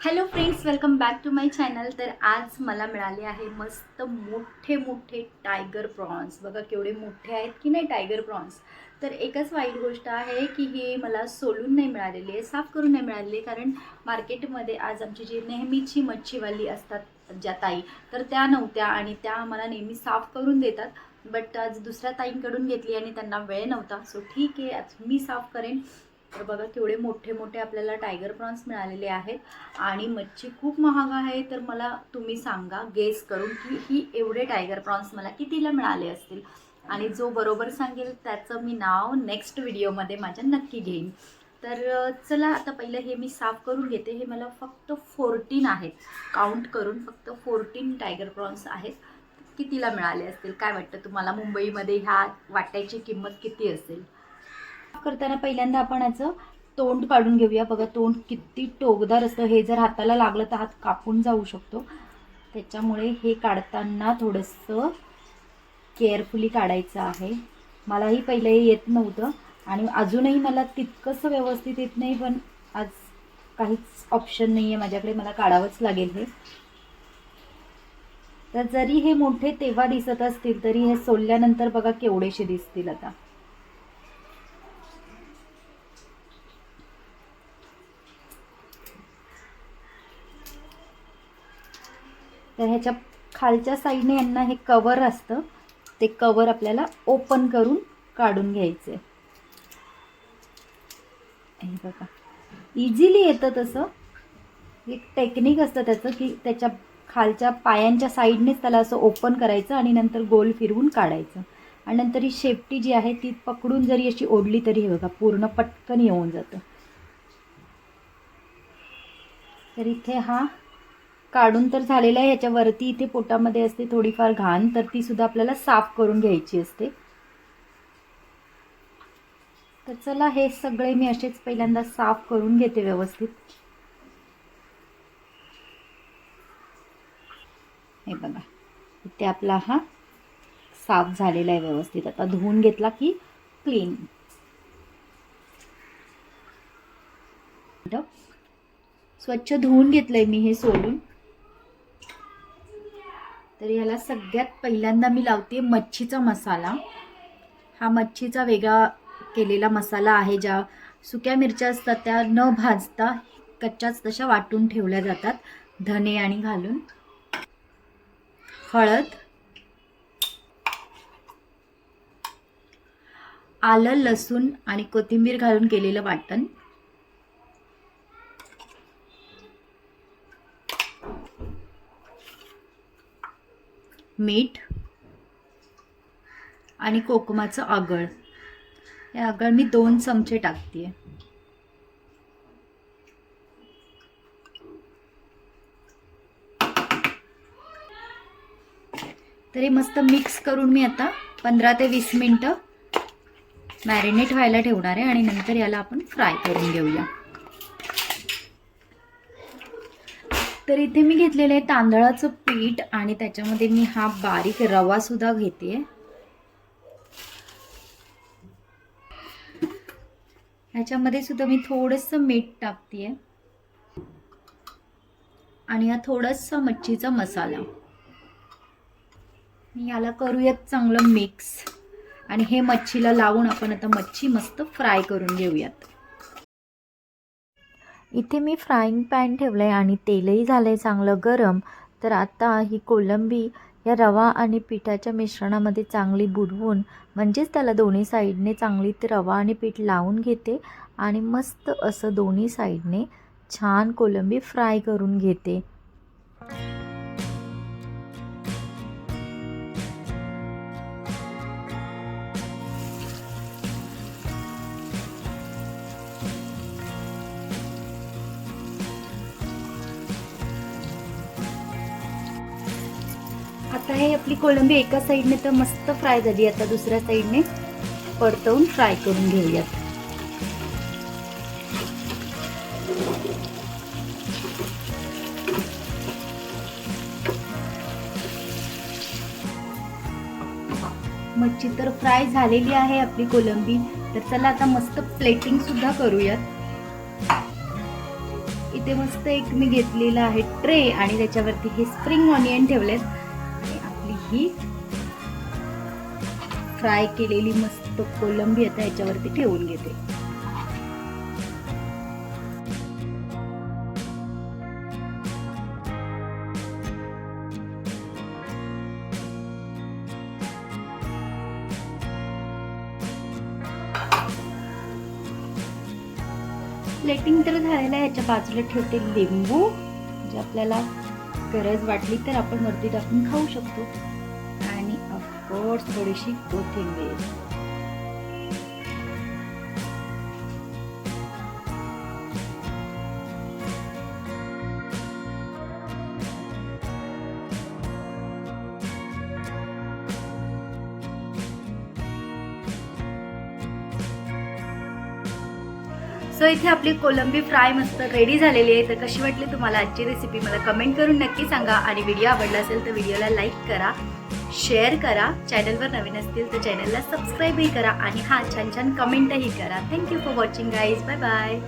Hello friends welcome back to my channel तर आज मला मिळाले आहे मस्त मोठे मोठे टायगर प्रॉन्स बघा केवढे मोठे आहेत की नाही टायगर प्रॉन्स तर एकच वाईट गोष्ट आहे की हे मला सोलून नाही मिळालेली आहे साफ करून नाही मिळालेली कारण मार्केटमध्ये आज आमची जी नेहमीची मच्छीवाली असतात ज्या ताई तर त्या नव्हत्या आणि त्या आम्हाला नेहमी साफ करून देतात. बट आज दुसऱ्या ताईंकडून घेतली आणि त्यांना वेळ नव्हता. सो ठीक आहे आज मी साफ करेन. तर बघा केवढे मोठे मोठे आपल्याला टायगर प्रॉन्स मिळालेले आहेत. आणि मच्छी खूप महाग आहे तर मला तुम्ही सांगा गेस करून की ही एवढे टायगर प्रॉन्स मला कितीला मिळाले असतील? आणि जो बरोबर सांगेल त्याचं मी नाव नेक्स्ट व्हिडिओमध्ये माझ्या नक्की घेईन. तर चला आता पहिलं हे मी साफ करून घेते. हे मला फक्त फोर्टीन आहेत. काउंट करून फक्त फोर्टीन टायगर प्रॉन्स आहेत. कितीला मिळाले असतील? काय वाटतं तुम्हाला? मुंबईमध्ये ह्या वाट्याची किंमत किती असेल? करताना पहिल्यांदा आपण याचं तोंड काढून घेऊया. बघा तोंड किती टोकदार असतं. हे जर हाताला लागलं तर हात कापून जाऊ शकतो. त्याच्यामुळे हे काढताना थोडंसं केअरफुली काढायचं आहे. मलाही पहिलं हे येत नव्हतं आणि अजूनही मला तितकंसं व्यवस्थित येत नाही पण आज काहीच ऑप्शन नाही आहे माझ्याकडे. मला काढावंच लागेल हे. तर जरी हे मोठे तेव्हा दिसत असतील तरी हे सोलल्यानंतर बघा केवढेसे दिसतील आता. तर ह्याच्या खालच्या साईडने यांना हे कवर असतं. ते कवर आपल्याला ओपन करून काढून घ्यायचे हे बघा. इझिली येतं तसं. एक टेक्निक असतं त्याचं की त्याच्या खालच्या पायांच्या साईडनेच त्याला असं ओपन करायचं आणि नंतर गोल फिरवून काढायचं. आणि नंतर ही शेपटी जी आहे ती पकडून जरी अशी ओढली तरी हे बघा पूर्ण पटकन येऊन जातं. तर इथे हा काढून तर झालेलं आहे. ह्याच्यावरती इथे पोटामध्ये असते थोडीफार घाण तर ती सुद्धा आपल्याला साफ करून घ्यायची असते. तर चला हे सगळे मी असेच पहिल्यांदा साफ करून घेते व्यवस्थित. हे बघा इथे आपला हा साफ झालेला आहे व्यवस्थित. आता धुवून घेतला की क्लीन स्वच्छ धुवून घेतलंय मी हे सोडून. तर याला सगळ्यात पहिल्यांदा मी लावते मच्छीचा मसाला. हा मच्छीचा वेगळा केलेला मसाला आहे ज्या सुक्या मिरच्या असतात त्या न भाजता कच्च्याच तशा वाटून ठेवल्या जातात. धने आणि घालून. हळद. आलं लसूण आणि कोथिंबीर घालून केलेलं वाटण. मीठ आणि कोकमाचं आगळ. हे आगळ मी दोन चमचे टाकते. तरी मस्त मिक्स करून मी आता पंधरा ते वीस मिनटं मॅरिनेट व्हायला ठेवणार आहे आणि नंतर याला आपण फ्राय करून घेऊया. तर इथे मी घेतलेलं आहे तांदळाचं पीठ आणि त्याच्यामध्ये मी हा बारीक रवा सुद्धा घेते. ह्याच्यामध्ये सुद्धा मी थोडंसं मीठ टाकते आणि हा थोडासा मच्छीचा मसाला. मी याला करूयात चांगलं मिक्स आणि हे मच्छीला लावून आपण आता मच्छी मस्त फ्राय करून घेऊयात. इथे मी फ्राईंग पॅन ठेवलं आहे आणि तेलही झालं आहे चांगलं गरम. तर आता ही कोलंबी या रवा आणि पिठाच्या मिश्रणामध्ये चांगली बुडवून म्हणजेच त्याला दोन्ही साईडने चांगली ते रवा आणि पीठ लावून घेते आणि मस्त असं दोन्ही साईडने छान कोलंबी फ्राय करून घेते. आता हे आपली कोलंबी एका साईडने तर मस्त फ्राय झाली. आता दुसऱ्या साईडने परतवून फ्राय करून घेऊयात. मच्छी तर फ्राय झालेली आहे आपली कोलंबी तर चला आता मस्त प्लेटिंग सुद्धा करूयात. इथे मस्त एक मी घेतलेला आहे ट्रे आणि त्याच्यावरती हे स्प्रिंग ऑनियन ठेवलेत. आपली ही फ्राय केलेली मस्त कोलंबी आता याच्यावरती ठेवून घेते. प्लेटिंग तर झालेलं आहे. याच्या बाजूला ठेवते लिंबू जे आपल्याला गरज वाटली तर आपण वरती टाकून खाऊ शकतो. आणि ऑफकोर्स थोडीशी कोथिंबीर. सो इथे आपली कोलंबी फ्राय मस्त रेडी झालेली आहे. तर कशी वाटली तुम्हाला आजची रेसिपी मला कमेंट करून नक्की सांगा. आणि व्हिडिओ आवडला असेल तर व्हिडिओला लाईक करा शेअर करा. चॅनलवर नवीन असतील तर चॅनलला सबस्क्राईबही करा. आणि हा छान छान कमेंटही करा. Thank you for watching guys bye bye